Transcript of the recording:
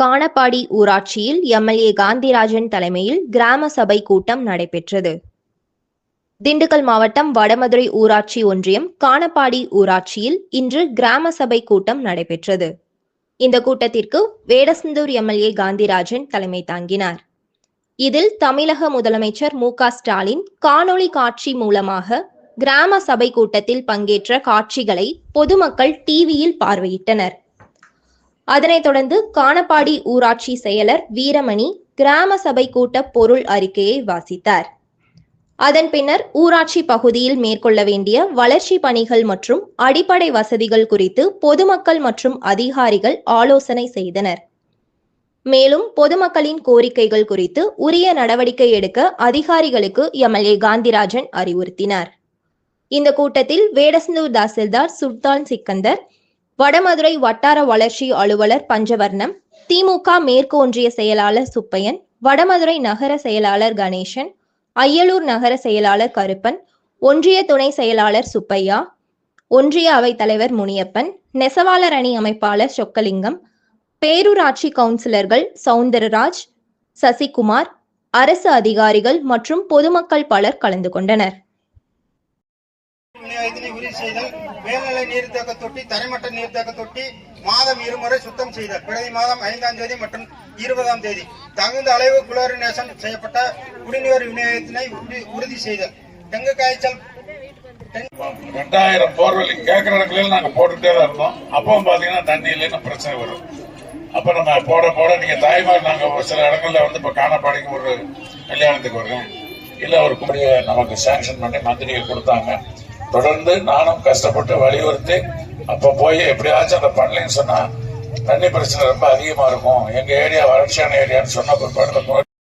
காணப்பாடி ஊராட்சியில் எம்எல்ஏ காந்திராஜன் தலைமையில் கிராம சபை கூட்டம் நடைபெற்றது. திண்டுக்கல் மாவட்டம் வடமதுரை ஊராட்சி ஒன்றியம் காணப்பாடி ஊராட்சியில் இன்று கிராம சபை கூட்டம் நடைபெற்றது. இந்த கூட்டத்திற்கு வேடசந்தூர் எம்எல்ஏ காந்திராஜன் தலைமை தாங்கினார். இதில் தமிழக முதலமைச்சர் மு ஸ்டாலின் காணொளி காட்சி மூலமாக கிராம சபை கூட்டத்தில் பங்கேற்ற காட்சிகளை பொதுமக்கள் டிவியில் பார்வையிட்டனர். அதனைத் தொடர்ந்து காணப்பாடி ஊராட்சி செயலர் வீரமணி கிராம சபை கூட்ட பொருள் அறிக்கையை வாசித்தார். அதன் பின்னர் ஊராட்சி பகுதியில் மேற்கொள்ள வேண்டிய வளர்ச்சி பணிகள் மற்றும் அடிப்படை வசதிகள் குறித்து பொதுமக்கள் மற்றும் அதிகாரிகள் ஆலோசனை செய்தனர். மேலும் பொதுமக்களின் கோரிக்கைகள் குறித்து உரிய நடவடிக்கை எடுக்க அதிகாரிகளுக்கு எம்எல்ஏ காந்திராஜன் அறிவுறுத்தினார். இந்த கூட்டத்தில் வேடசந்தூர் தாசில்தார் சுல்தான் சிக்கந்தர் வடமதுரை வட்டார வளர்ச்சி அலுவலர் பஞ்சவர்ணம் திமுக மேற்கு ஒன்றிய செயலாளர் சுப்பையன் வடமதுரை நகர செயலாளர் கணேசன் அய்யலூர் நகர செயலாளர் கருப்பன் ஒன்றிய துணை செயலாளர் சுப்பையா ஒன்றிய அவைத் தலைவர் முனியப்பன் நெசவாளர் அணி அமைப்பாளர் சொக்கலிங்கம் பேரூராட்சி கவுன்சிலர்கள் சவுந்தரராஜ் சசிகுமார் அரசு அதிகாரிகள் மற்றும் பொதுமக்கள் பலர் கலந்து கொண்டனர். விநியோகத்தினை உறுதி செய்தல் மேல்நிலை நீர்த்தேக்க தொட்டி தரைமட்ட நீர்த்தேக்க தொட்டி மாதம் இருமுறை சுத்தம் செய்தல். பிரதி மாதம் ஐந்தாம் தேதி மற்றும் இருபதாம் தேதி. தகுந்த அளவு குளோரினேஷன் செய்யப்பட்ட குடிநீர் விநியோகத்தினை உறுதி- உறுதி செய்தல். டெங்கு காய்ச்சல் ரெண்டாயிரம் போர்வெல் கேட்கிற இடத்துல நாங்க போட்டுட்டே தான் இருந்தோம். அப்பவும் பாத்தீங்கன்னா தண்ணி இல்லைன்னு பிரச்சனை வரும். அப்ப நம்ம போட போட நீங்க தாய்மார் நாங்க ஒரு சில இடங்கள்ல வந்து இப்ப காணப்பாடிக்கு ஒரு கல்யாணத்துக்கு வருவோம். இல்ல ஒரு குடிய நமக்கு சாங்ஷன் பண்ணி மந்திரிகள் கொடுத்தாங்க. தொடர்ந்து நானும் கஷ்டப்பட்டு வலியுறுத்தி அப்ப போய் எப்படியாச்சும் அதை பண்ணலைன்னு சொன்னா தண்ணி பிரச்சனை ரொம்ப அதிகமா இருக்கும். எங்க ஏரியா வறட்சியான ஏரியான்னு சொன்ன பிற்பாடு